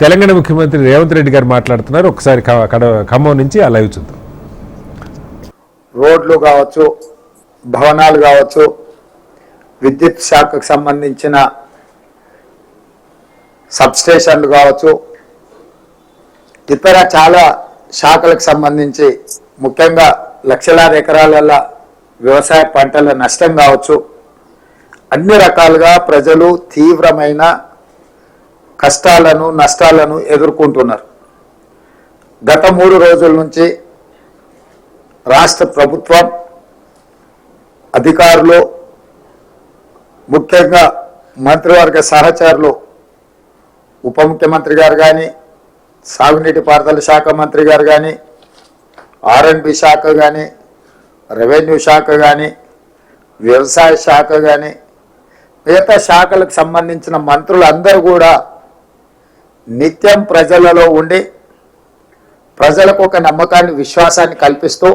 తెలంగాణ ముఖ్యమంత్రి రేవంత్ రెడ్డి గారు మాట్లాడుతున్నారు. ఒకసారి ఖమ్మం నుంచి ఆ లైవ్ చూద్దాం. రోడ్లు కావచ్చు భవనాలు కావచ్చు విద్యుత్ శాఖకు సంబంధించిన సబ్స్టేషన్లు కావచ్చు ఇతర చాలా శాఖలకు సంబంధించి ముఖ్యంగా లక్షలాది ఎకరాలలో వ్యవసాయ పంటల నష్టం కావచ్చు. అన్ని రకాలుగా ప్రజలు తీవ్రమైన కష్టాలను నష్టాలను ఎదుర్కొంటున్నారు. గత మూడు రోజుల నుంచి రాష్ట్ర ప్రభుత్వం అధికారులు ముఖ్యంగా మంత్రివర్గ సహచరులు ఉప ముఖ్యమంత్రి గారు కానీ సాగునీటి పారుదల శాఖ మంత్రి గారు కానీ ఆర్ఎండ్బి శాఖ కానీ రెవెన్యూ శాఖ కానీ వ్యవసాయ శాఖ కానీ మిగతా శాఖలకు సంబంధించిన మంత్రులందరూ కూడా నిత్యం ప్రజలలో ఉండి ప్రజలకు ఒక నమ్మకాన్ని విశ్వాసాన్ని కల్పిస్తూ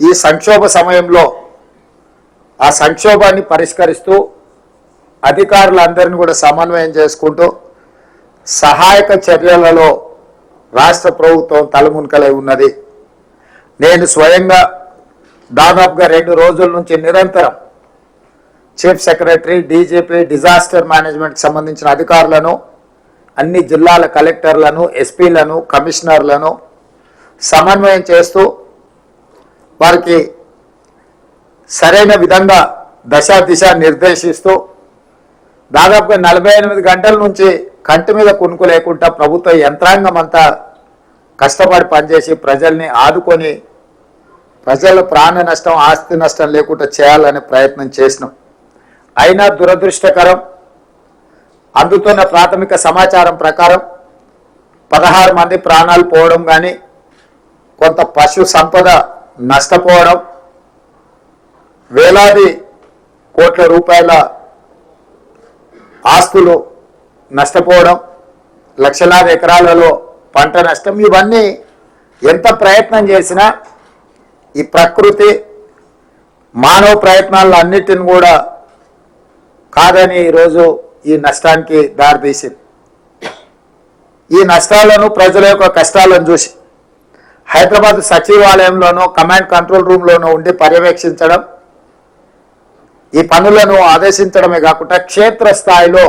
ఈ సంక్షోభ సమయంలో ఆ సంక్షోభాన్ని పరిష్కరిస్తూ అధికారులందరినీ కూడా సమన్వయం చేసుకుంటూ సహాయక చర్యలలో రాష్ట్ర ప్రభుత్వం తలమునకలై ఉన్నది. నేను స్వయంగా దాదాపుగా రెండు రోజుల నుంచి నిరంతరం చీఫ్ సెక్రటరీ డీజీపీ డిజాస్టర్ మేనేజ్మెంట్కి సంబంధించిన అధికారులను అన్ని జిల్లాల కలెక్టర్లను ఎస్పీలను కమిషనర్లను సమన్వయం చేస్తూ వారికి సరైన విధంగా దశ దిశ నిర్దేశిస్తూ దాదాపుగా నలభై ఎనిమిది గంటల నుంచి కంటి మీద కునుకు లేకుండా ప్రభుత్వ యంత్రాంగం అంతా కష్టపడి పనిచేసి ప్రజల్ని ఆదుకొని ప్రజల ప్రాణ నష్టం ఆస్తి నష్టం లేకుండా చేయాలనే ప్రయత్నం చేసినాం. అయినా దురదృష్టకరం అందుతున్న ప్రాథమిక సమాచారం ప్రకారం పదహారు మంది ప్రాణాలు పోవడం కానీ కొంత పశు సంపద నష్టపోవడం వేలాది కోట్ల రూపాయల ఆస్తులు నష్టపోవడం లక్షలాది ఎకరాలలో పంట నష్టం ఇవన్నీ ఎంత ప్రయత్నం చేసినా ఈ ప్రకృతి మానవ ప్రయత్నాలు అన్నిటిని కూడా కాదని ఈరోజు ఈ నష్టానికి దారితీసింది ఈ నష్టాలను ప్రజల యొక్క కష్టాలను చూసి హైదరాబాద్ సచివాలయంలోనూ కమాండ్ కంట్రోల్ రూమ్లోనూ ఉండి పర్యవేక్షించడం ఈ పనులను ఆదేశించడమే కాకుండా క్షేత్రస్థాయిలో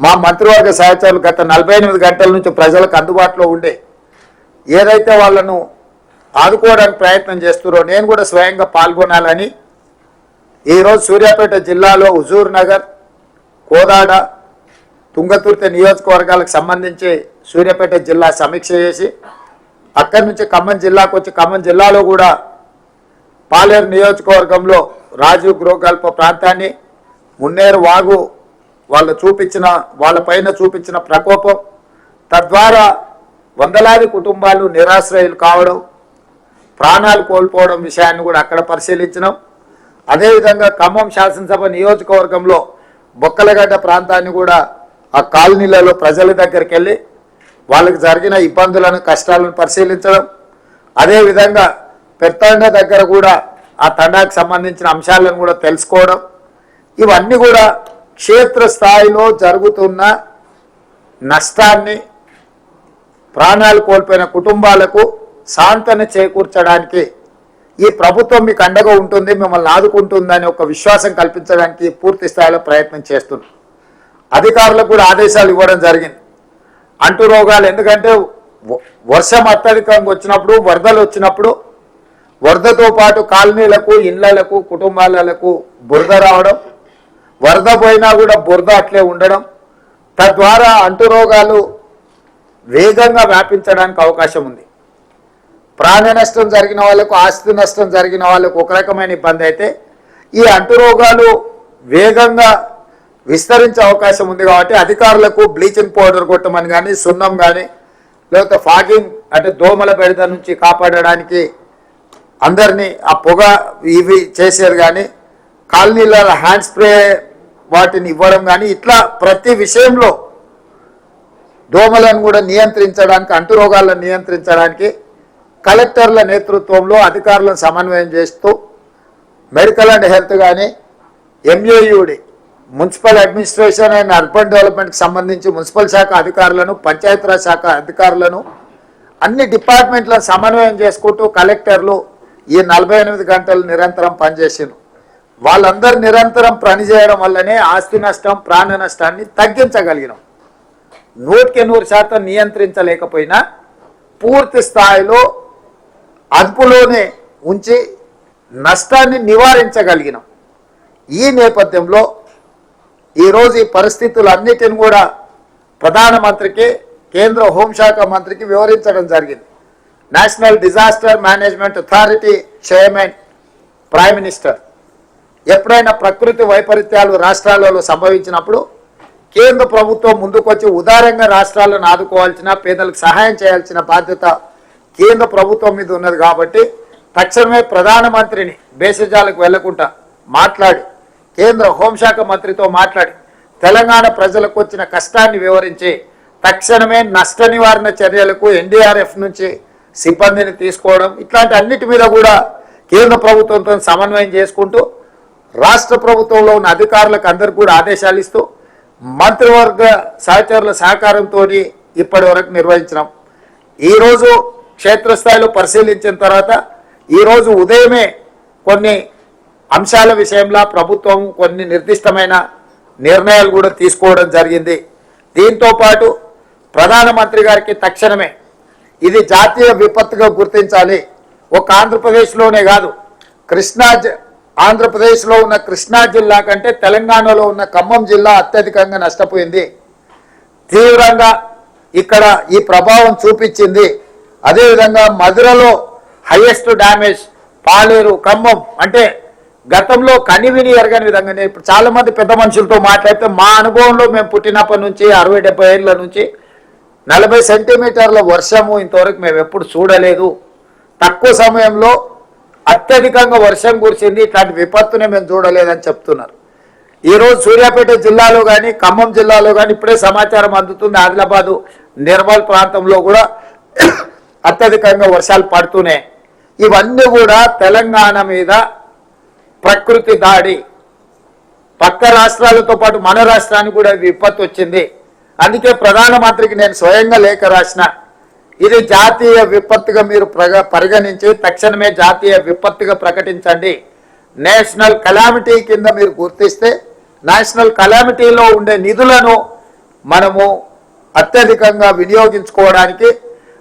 మా మంత్రివర్గ సహచరులు గత నలభై ఎనిమిది గంటల నుంచి ప్రజలకు అందుబాటులో ఉండే ఏదైతే వాళ్ళను ఆదుకోవడానికి ప్రయత్నం చేస్తున్నారో నేను కూడా స్వయంగా పాల్గొనాలని ఈరోజు సూర్యాపేట జిల్లాలో హుజూర్ నగర్ కోదాడ తుంగతుర్తి నియోజకవర్గాలకు సంబంధించి సూర్యాపేట జిల్లా సమీక్ష చేసి అక్కడి నుంచి ఖమ్మం జిల్లాకు వచ్చి ఖమ్మం జిల్లాలో కూడా పాలేరు నియోజకవర్గంలో రాజు గృహకల్ప ప్రాంతాన్ని మున్నేరు వాగు వాళ్ళు చూపించిన వాళ్ళపైన చూపించిన ప్రకోపం తద్వారా వందలాది కుటుంబాలు నిరాశ్రయులు కావడం ప్రాణాలు కోల్పోవడం విషయాన్ని కూడా అక్కడ పరిశీలించినాం. అదేవిధంగా ఖమ్మం శాసనసభ నియోజకవర్గంలో బొక్కలగడ్డ ప్రాంతాన్ని కూడా ఆ కాలనీలలో ప్రజల దగ్గరికి వెళ్ళి వాళ్ళకి జరిగిన ఇబ్బందులను కష్టాలను పరిశీలించడం. అదేవిధంగా పెత్తండ దగ్గర కూడా ఆ తండాకు సంబంధించిన అంశాలను కూడా తెలుసుకోవడం. ఇవన్నీ కూడా క్షేత్రస్థాయిలో జరుగుతున్న నష్టాన్ని ప్రాణాలు కోల్పోయిన కుటుంబాలకు సాంతన చేకూర్చడానికి ఈ ప్రభుత్వం మీకు అండగా ఉంటుంది మిమ్మల్ని ఆదుకుంటుందని ఒక విశ్వాసం కల్పించడానికి పూర్తి స్థాయిలో ప్రయత్నం చేస్తున్నారు అధికారులకు కూడా ఆదేశాలు ఇవ్వడం జరిగింది. అంటు రోగాలు ఎందుకంటే వర్షం అత్యధికంగా వచ్చినప్పుడు వరదలు వచ్చినప్పుడు వరదతో పాటు కాలనీలకు ఇళ్ళకు కుటుంబాలకు బురద రావడం వరద పోయినా కూడా బురద అట్లే ఉండడం తద్వారా అంటు రోగాలు వేగంగా వ్యాపించడానికి అవకాశం ఉంది. ప్రాణ నష్టం జరిగిన వాళ్ళకు ఆస్తి నష్టం జరిగిన వాళ్ళకు ఒక రకమైన ఇబ్బంది అయితే ఈ అంటురోగాలు వేగంగా విస్తరించే అవకాశం ఉంది కాబట్టి అధికారులకు బ్లీచింగ్ పౌడర్ కొట్టమని కానీ సున్నం కానీ లేకపోతే ఫాగింగ్ అంటే దోమల బెడద నుంచి కాపాడడానికి అందరినీ ఆ పొగ ఇవి చేసేది కానీ కాలనీల హ్యాండ్ స్ప్రే వాటిని ఇవ్వడం కానీ ఇట్లా ప్రతి విషయంలో దోమలను కూడా నియంత్రించడానికి అంటురోగాలను నియంత్రించడానికి కలెక్టర్ల నేతృత్వంలో అధికారులను సమన్వయం చేస్తూ మెడికల్ అండ్ హెల్త్ కానీ MAUD municipal administration and urban డెవలప్మెంట్కి సంబంధించి మున్సిపల్ శాఖ అధికారులను పంచాయతీరాజ్ శాఖ అధికారులను అన్ని డిపార్ట్మెంట్లను సమన్వయం చేసుకుంటూ కలెక్టర్లు ఈ నలభై ఎనిమిది గంటలు నిరంతరం పనిచేసిన వాళ్ళందరూ నిరంతరం పనిచేయడం వల్లనే ఆస్తి నష్టం ప్రాణ నష్టాన్ని తగ్గించగలిగినాం. నూటికి నూరు శాతం నియంత్రించలేకపోయినా పూర్తి స్థాయిలో అదుపులోనే ఉంచి నష్టాన్ని నివారించగలిగినాం. ఈ నేపథ్యంలో ఈరోజు ఈ పరిస్థితులన్నిటిని కూడా ప్రధానమంత్రికి కేంద్ర హోంశాఖ మంత్రికి వివరించడం జరిగింది. National disaster management authority chairman prime minister ఎప్పుడైనా ప్రకృతి వైపరీత్యాలు రాష్ట్రాలలో సంభవించినప్పుడు కేంద్ర ప్రభుత్వం ముందుకొచ్చి ఉదారంగా రాష్ట్రాలను ఆదుకోవాల్సిన పేదలకు సహాయం చేయాల్సిన బాధ్యత కేంద్ర ప్రభుత్వం మీద ఉన్నది కాబట్టి తక్షణమే ప్రధానమంత్రిని భేషజాలకు వెళ్ళకుండా మాట్లాడి కేంద్ర హోంశాఖ మంత్రితో మాట్లాడి తెలంగాణ ప్రజలకు వచ్చిన కష్టాన్ని వివరించి తక్షణమే నష్ట నివారణ చర్యలకు ఎన్డీఆర్ఎఫ్ నుంచి సిబ్బందిని తీసుకోవడం ఇట్లాంటి అన్నిటి మీద కూడా కేంద్ర ప్రభుత్వంతో సమన్వయం చేసుకుంటూ రాష్ట్ర ప్రభుత్వంలో ఉన్న అధికారులకు అందరు కూడా ఆదేశాలు ఇస్తూ మంత్రివర్గ సహచరుల సహకారంతో ఇప్పటి వరకు నిర్వహించినాం. ఈరోజు క్షేత్రస్థాయిలో పరిశీలించిన తర్వాత ఈరోజు ఉదయమే కొన్ని అంశాల విషయంలో ప్రభుత్వం కొన్ని నిర్దిష్టమైన నిర్ణయాలు కూడా తీసుకోవడం జరిగింది. దీంతో పాటు ప్రధానమంత్రి గారికి తక్షణమే ఇది జాతీయ విపత్తుగా గుర్తించాలి. ఒక ఆంధ్రప్రదేశ్లోనే కాదు కృష్ణా జ- ఆంధ్రప్రదేశ్లో ఉన్న కృష్ణా జిల్లా కంటే తెలంగాణలో ఉన్న ఖమ్మం జిల్లా అత్యధికంగా నష్టపోయింది. తీవ్రంగా ఇక్కడ ఈ ప్రభావం చూపించింది అదేవిధంగా మధురలో హైయెస్ట్ డ్యామేజ్ పాలేరు ఖమ్మం అంటే గతంలో కనివిని ఎరగని విధంగానే ఇప్పుడు చాలామంది పెద్ద మనుషులతో మాట్లాడితే మా అనుభవంలో మేము పుట్టినప్పటి నుంచి అరవై డెబ్బై ఏళ్ళ నుంచి నలభై సెంటీమీటర్ల వర్షము ఇంతవరకు మేము ఎప్పుడు చూడలేదు. తక్కువ సమయంలో అత్యధికంగా వర్షం కురిసింది ఇట్లాంటి విపత్తునే మేము చూడలేదని చెప్తున్నారు. ఈరోజు సూర్యాపేట జిల్లాలో కానీ ఖమ్మం జిల్లాలో కానీ ఇప్పుడే సమాచారం అందుతుంది. ఆదిలాబాదు నిర్మల్ ప్రాంతంలో కూడా అత్యధికంగా వర్షాలు పడుతూనే ఇవన్నీ కూడా తెలంగాణ మీద ప్రకృతి దాడి. పక్క రాష్ట్రాలతో పాటు మన రాష్ట్రానికి కూడా విపత్తు వచ్చింది. అందుకే ప్రధానమంత్రికి నేను స్వయంగా లేఖ రాసిన ఇది జాతీయ విపత్తుగా మీరు ప్రగ పరిగణించి తక్షణమే జాతీయ విపత్తుగా ప్రకటించండి. నేషనల్ కలామిటీ కింద మీరు గుర్తిస్తే నేషనల్ కలామిటీలో ఉండే నిధులను మనము అత్యధికంగా వినియోగించుకోవడానికి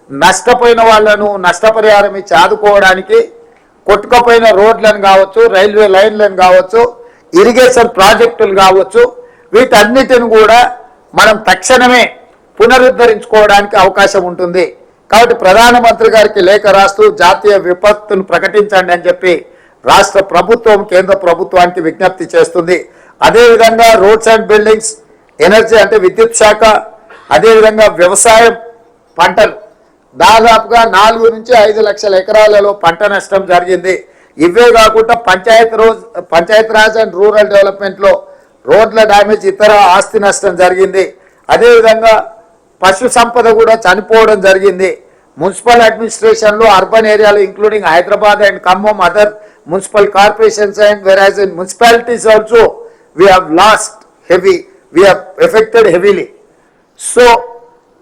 నష్టపోయిన వాళ్ళను నష్టపరిహారం ఇచ్చి ఆదుకోవడానికి కొట్టుకపోయిన రోడ్లను కావచ్చు రైల్వే లైన్లను కావచ్చు ఇరిగేషన్ ప్రాజెక్టులు కావచ్చు వీటన్నిటిని కూడా మనం తక్షణమే పునరుద్ధరించుకోవడానికి అవకాశం ఉంటుంది. కాబట్టి ప్రధానమంత్రి గారికి లేఖ రాస్తూ జాతీయ విపత్తును ప్రకటించండి అని చెప్పి రాష్ట్ర ప్రభుత్వం కేంద్ర ప్రభుత్వానికి విజ్ఞప్తి చేస్తుంది. అదేవిధంగా రోడ్స్ అండ్ బిల్డింగ్స్ ఎనర్జీ అంటే విద్యుత్ శాఖ అదేవిధంగా వ్యవసాయం పంటలు దాదాపుగా నాలుగు నుంచి ఐదు లక్షల ఎకరాలలో పంట నష్టం జరిగింది. ఇవే కాకుండా panchayat rose Panchayat Raj and rural డెవలప్మెంట్లో రోడ్ల డ్యామేజ్ ఇతర ఆస్తి నష్టం జరిగింది. అదేవిధంగా పశు సంపద కూడా చనిపోవడం జరిగింది. మున్సిపల్ అడ్మినిస్ట్రేషన్లో అర్బన్ ఏరియాలో including Hyderabad and Khammam other municipal corporations and various in municipalities also we have lost heavy we have affected heavily. So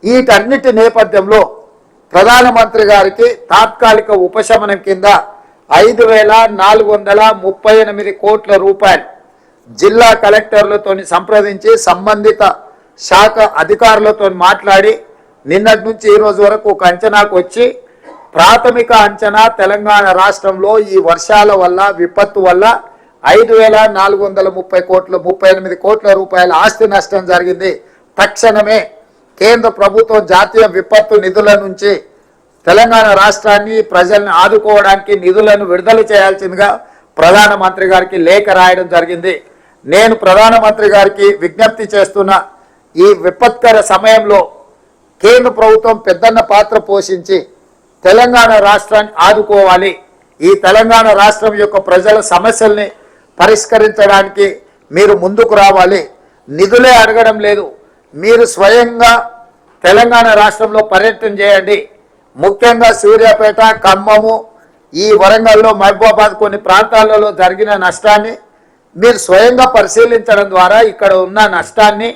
వీటన్నిటి నేపథ్యంలో ప్రధానమంత్రి గారికి తాత్కాలిక ఉపశమనం కింద ఐదు వేల నాలుగు వందల ముప్పై ఎనిమిది కోట్ల రూపాయలు జిల్లా కలెక్టర్లతో సంప్రదించి సంబంధిత శాఖ అధికారులతో మాట్లాడి నిన్నటి నుంచి ఈరోజు వరకు ఒక అంచనాకు వచ్చి ప్రాథమిక అంచనా తెలంగాణ రాష్ట్రంలో ఈ వర్షాల వల్ల విపత్తు వల్ల ఐదు వేల నాలుగు వందల ముప్పై కోట్ల ముప్పై ఎనిమిది కోట్ల రూపాయల ఆస్తి నష్టం జరిగింది. తక్షణమే కేంద్ర ప్రభుత్వం జాతీయ విపత్తు నిధుల నుంచి తెలంగాణ రాష్ట్రాన్ని ప్రజల్ని ఆదుకోవడానికి నిధులను విడుదల చేయాల్సిందిగా ప్రధానమంత్రి గారికి లేఖ రాయడం జరిగింది. నేను ప్రధానమంత్రి గారికి విజ్ఞప్తి చేస్తున్న ఈ విపత్కర సమయంలో కేంద్ర ప్రభుత్వం పెద్దన్న పాత్ర పోషించి తెలంగాణ రాష్ట్రాన్ని ఆదుకోవాలి. ఈ తెలంగాణ రాష్ట్రం యొక్క ప్రజల సమస్యల్ని పరిష్కరించడానికి మీరు ముందుకు రావాలి. నిధులే అడగడం లేదు. మీరు స్వయంగా తెలంగాణ రాష్ట్రంలో పర్యటన చేయండి. ముఖ్యంగా సూర్యాపేట ఖమ్మము ఈ వరంగల్లో మహబూబాబాద్ కొన్ని ప్రాంతాలలో జరిగిన నష్టాన్ని మీరు స్వయంగా పరిశీలించడం ద్వారా ఇక్కడ ఉన్న నష్టాన్ని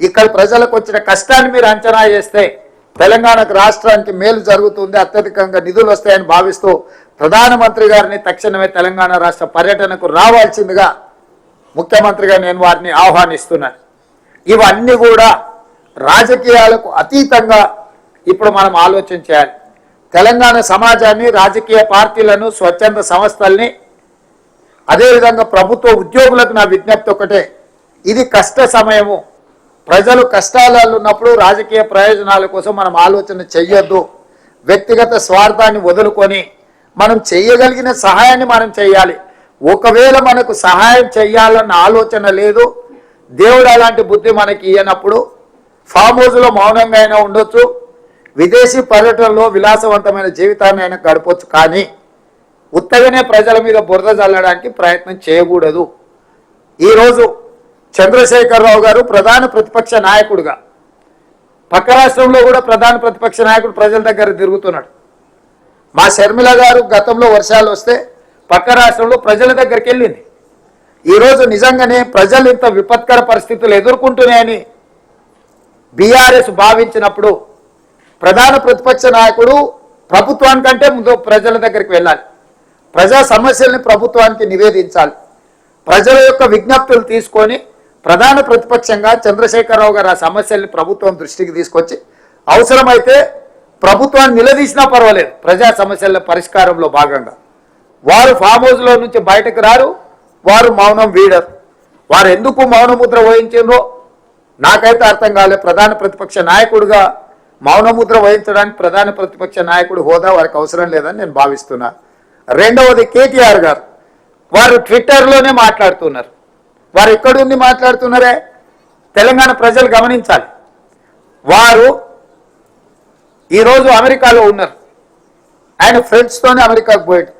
ఇక్కడ ప్రజలకు వచ్చిన కష్టాన్ని మీరు అంచనా చేస్తే తెలంగాణకు రాష్ట్రానికి మేలు జరుగుతుంది అత్యధికంగా నిధులు వస్తాయని భావిస్తూ ప్రధానమంత్రి గారిని తక్షణమే తెలంగాణ రాష్ట్ర పర్యటనకు రావాల్సిందిగా ముఖ్యమంత్రిగా నేను వారిని ఆహ్వానిస్తున్నాను. ఇవన్నీ కూడా రాజకీయాలకు అతీతంగా ఇప్పుడు మనం ఆలోచన చేయాలి. తెలంగాణ సమాజాన్ని రాజకీయ పార్టీలను స్వచ్ఛంద సంస్థల్ని అదేవిధంగా ప్రభుత్వ ఉద్యోగులకు నా విజ్ఞప్తి ఒకటే. ఇది కష్ట సమయము. ప్రజలు కష్టాలలో ఉన్నప్పుడు రాజకీయ ప్రయోజనాల కోసం మనం ఆలోచన చెయ్యొద్దు. వ్యక్తిగత స్వార్థాన్ని వదులుకొని మనం చేయగలిగిన సహాయాన్ని మనం చేయాలి ఒకవేళ మనకు సహాయం చేయాలన్న ఆలోచన లేదు దేవుడు అలాంటి బుద్ధి మనకి ఇయ్యనప్పుడు ఫామ్ హౌస్లో మౌనంగా అయినా ఉండొచ్చు విదేశీ పర్యటనలో విలాసవంతమైన జీవితాన్ని అయినా గడపచ్చు కానీ ఉత్తగానే ప్రజల మీద బురద చల్లడానికి ప్రయత్నం చేయకూడదు. ఈరోజు చంద్రశేఖరరావు గారు ప్రధాన ప్రతిపక్ష నాయకుడుగా పక్క రాష్ట్రంలో కూడా ప్రధాన ప్రతిపక్ష నాయకుడు ప్రజల దగ్గర తిరుగుతున్నాడు. మా షర్మిల గారు గతంలో వర్షాలు వస్తే పక్క రాష్ట్రంలో ప్రజల దగ్గరికి వెళ్ళింది. ఈరోజు నిజంగానే ప్రజలు ఇంత విపత్కర పరిస్థితులు ఎదుర్కొంటున్నాయని బీఆర్ఎస్ భావించినప్పుడు ప్రధాన ప్రతిపక్ష నాయకుడు ప్రభుత్వానికంటే ముందు ప్రజల దగ్గరికి వెళ్ళాలి. ప్రజా సమస్యల్ని ప్రభుత్వానికి నివేదించాలి. ప్రజల యొక్క విజ్ఞప్తులు తీసుకొని ప్రధాన ప్రతిపక్షంగా చంద్రశేఖరరావు గారు ఆ సమస్యల్ని ప్రభుత్వం దృష్టికి తీసుకొచ్చి అవసరమైతే ప్రభుత్వాన్ని నిలదీసినా పర్వాలేదు ప్రజా సమస్యల పరిష్కారంలో భాగంగా. వారు ఫామ్ హౌస్లో నుంచి బయటకు రారు వారు మౌనం వీడరు. వారు ఎందుకు మౌనముద్ర వహించారో నాకైతే అర్థం కాలేదు ప్రధాన ప్రతిపక్ష నాయకుడిగా మౌనముద్ర వహించడానికి ప్రధాన ప్రతిపక్ష నాయకుడు హోదా వారికి అవసరం లేదని నేను భావిస్తున్నా. రెండవది కేటీఆర్ గారు. వారు ట్విట్టర్లోనే మాట్లాడుతున్నారు. వారు ఎక్కడుండి మాట్లాడుతున్నారే? తెలంగాణ ప్రజలు గమనించాలి. వారు ఈరోజు అమెరికాలో ఉన్నారు. ఆయన ఫ్రెండ్స్తోనే అమెరికాకు పోయాడు.